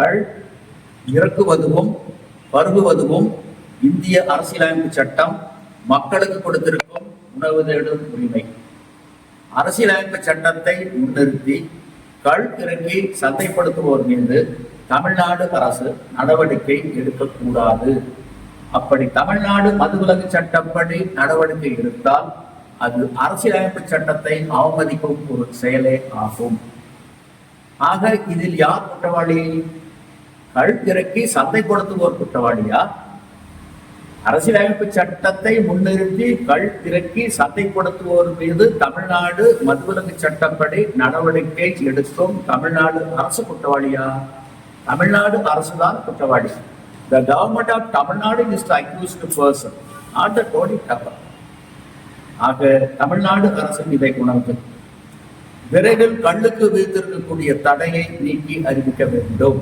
கள் இறக்குவதுவும் பருகுவதுவும் இந்திய அரசியலமைப்பு சட்டம் மக்களுக்கு கொடுத்திருக்கும் உணவு தேடும் உரிமை. அரசியலமைப்பு சட்டத்தை முன்னிறுத்தி கள் இறக்கி சந்தைப்படுத்துவோர் மீது தமிழ்நாடு அரசு நடவடிக்கை எடுக்கக்கூடாது. அப்படி தமிழ்நாடு மதுவிலக்கு சட்டப்படி நடவடிக்கை எடுத்தால் அது அரசியலமைப்பு சட்டத்தை அவமதிக்கும் ஒரு செயலே ஆகும். ஆக இதில் யார் குற்றவாளி? கழுத்திறக்கி சந்தை சந்தைப்படுத்துவோர் குற்றவாளியா? அரசியலமைப்பு சட்டத்தை முன்னிறுத்தி கள் சந்தை சந்தைப்படுத்துவோர் மீது தமிழ்நாடு மதுவிலக்கு சட்டப்படி நடவடிக்கை எடுக்கும் தமிழ்நாடு அரசு குற்றவாளியா? தமிழ்நாடு அரசுதான் குற்றவாளி. The government of Tamil Nadu is to accused person not the கோடி டப்பர் ஆக தமிழ்நாடு அரசு இதை உணர்ந்து விரைவில் கல்லுக்கு வைத்திருக்கக்கூடிய தடையை நீக்கி அறிவிக்க வேண்டும்.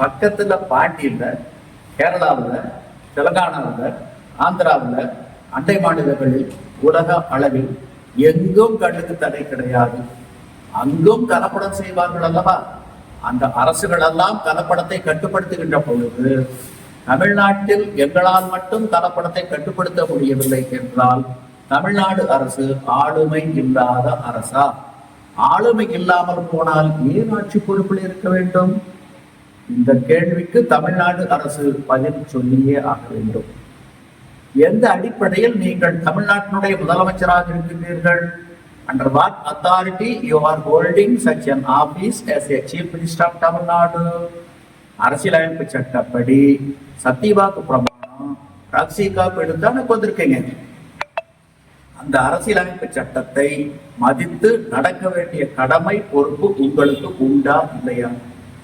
பக்கத்துல பாண்டியில் கேரளாவில் தெலங்கானாவில் ஆந்திராவில் அண்டை மாநிலங்களில் உலக அளவில் எங்கும் கண்ணுக்கு தடை கிடையாது. அங்கும் கலப்படம் செய்வார்கள் அல்லவா? அந்த அரசுகள் எல்லாம் கலப்படத்தை கட்டுப்படுத்துகின்ற பொழுது தமிழ்நாட்டில் எங்களால் மட்டும் கலப்படத்தை கட்டுப்படுத்த முடியவில்லை என்றால் தமிழ்நாடு அரசு ஆளுமை இல்லாத அரசா? ஆளுமை இல்லாமல் போனால் ஏன் ஆட்சி பொறுப்பில் இருக்க வேண்டும்? இந்த கேள்விக்கு தமிழ்நாடு அரசு பதில் சொல்லியே ஆக வேண்டும். எந்த அடிப்படையில் நீங்கள் தமிழ்நாட்டினுடைய முதலமைச்சராக இருக்கின்றீர்கள்? Under what authority you are holding such an office as Tamil Nadu அரசியலமைப்பு சட்டப்படி சத்தியவாக்கு பிரமாணம் ராக்சி காப்பீடு தானே வந்திருக்கீங்க அந்த அரசியலமைப்பு சட்டத்தை மதித்து நடக்க வேண்டிய கடமை பொறுப்பு உங்களுக்கு உண்டா இல்லையா?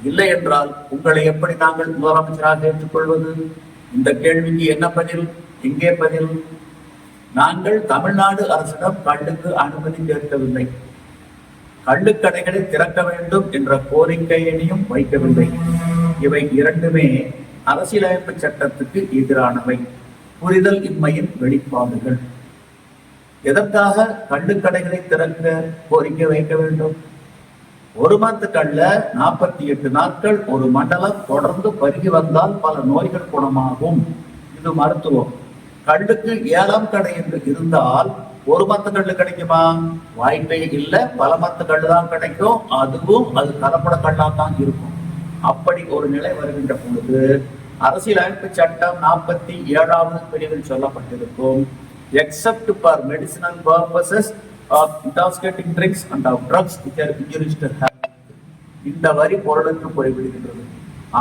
இல்லை என்றால் உங்களை எப்படி நாங்கள் முதலமைச்சராக ஏற்றுக்கொள்வது இந்த கேள்விக்கு என்ன பதில்? எங்கே பதில்? நாங்கள் தமிழ்நாடு அரசிடம் கல்லுக்கு அனுமதி கேட்கவில்லை. கள்ளுக்கடைகளை திறக்க வேண்டும் என்ற கோரிக்கையினையும் வைக்கவில்லை. இவை இரண்டுமே அரசியலமைப்பு சட்டத்துக்கு எதிரானவை. புரிதல் இன்மையின் வெளிப்பாடுகள். எதற்காக கள்ளுக்கடைகளை திறக்க கோரிக்கை வைக்க வேண்டும்? ஒரு மாத்து கல்ல நாற்பத்தி எட்டு நாட்கள் ஒரு மண்டலம் தொடர்ந்து பருகி வந்தால் பல நோய்கள் குணமாகும். இது மருத்துவம். கல்லுக்கு ஏழாம் கடை என்று இருந்தால் ஒரு மத்து கல்லு கிடைக்குமா? வாய்ப்பே இல்லை. பல மத்து கல்லு தான் கிடைக்கும். அதுவும் அது கலப்பட கல்லா தான் இருக்கும். அப்படி ஒரு நிலை வருகின்ற பொழுது அரசியலமைப்பு சட்டம் நாற்பத்தி ஏழாவது பிரிவில் சொல்லப்பட்டிருக்கும். Except for medicinal purposes of intoxicating drinks and of drugs which are injurious to health இந்த வரி பொருளுக்கு போய்விடுகின்றது.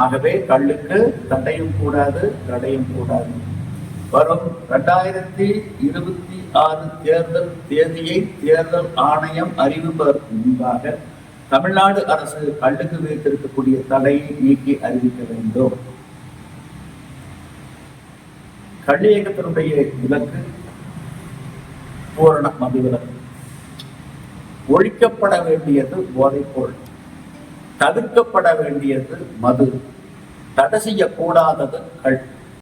ஆகவே கல்லுக்கு தடையும் கூடாது தடையும் கூடாது. வரும் இரண்டாயிரத்தி இருபத்தி ஆறு தேர்தல் தேதியை தேர்தல் ஆணையம் அறிவிப்பதற்கு முன்பாக தமிழ்நாடு அரசு கல்லுக்கு வைத்திருக்கக்கூடிய தடையை நீக்கி அறிவிக்க வேண்டும். கள்ளி இயக்கத்தினுடைய இலக்கு பூரண மதுவிலக்கு. ஒழிக்கப்பட வேண்டியது போதைப்பொருள். தவிர்க்கப்பட வேண்டியது மது. தடை செய்யக்கூடாதது கள்